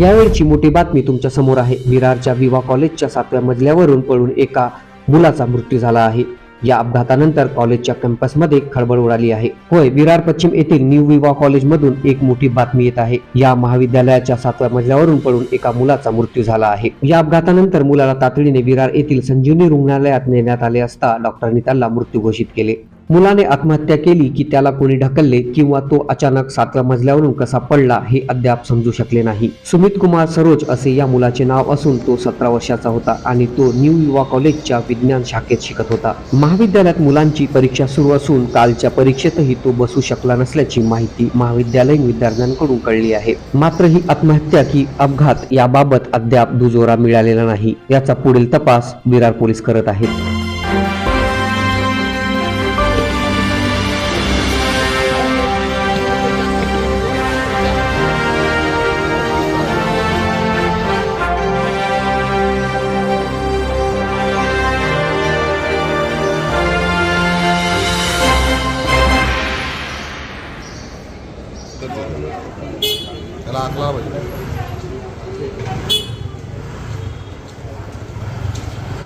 यावेळची मोठी बातमी तुमच्यासमोर आहे. विरारच्या विवा कॉलेजच्या सातव्या मजल्यावरून पळून एका मुलाचा मृत्यू झाला आहे. या अपघातानंतर कॉलेजच्या कॅम्पसमध्ये खळबळ उडाली आहे. होय विरार पश्चिम येथील न्यू विवा कॉलेजमधून एक मोठी बातमी येत आहे. या महाविद्यालयाच्या सातव्या मजल्यावरून पडून एका मुलाचा मृत्यू झाला आहे. या अपघातानंतर मुलाला तातडीने विरार येथील संजीवनी रुग्णालयात नेण्यात आले असता डॉक्टरांनी त्याला मृत्यू घोषित केले. मुलाने आत्महत्या केली की त्याला कोणी ढकलले किंवा तो अचानक सातव्या मजल्यावरून कसा पडला हे अद्याप समजू शकले नाही. सुमित कुमार सरोज असे या मुलाचे नाव असून तो सतरा वर्षाचा होता आणि तो न्यू युवा कॉलेजच्या विज्ञान शाखेत शिकत होता. महाविद्यालयात मुलांची परीक्षा सुरू असून कालच्या परीक्षेतही तो बसू शकला नसल्याची माहिती महाविद्यालयीन विद्यार्थ्यांकडून कळली आहे. मात्र ही आत्महत्या की अपघात याबाबत अद्याप दुजोरा मिळालेला नाही. याचा पुढील तपास विरार पोलीस करत आहेत. त्याला आकला पाहिजे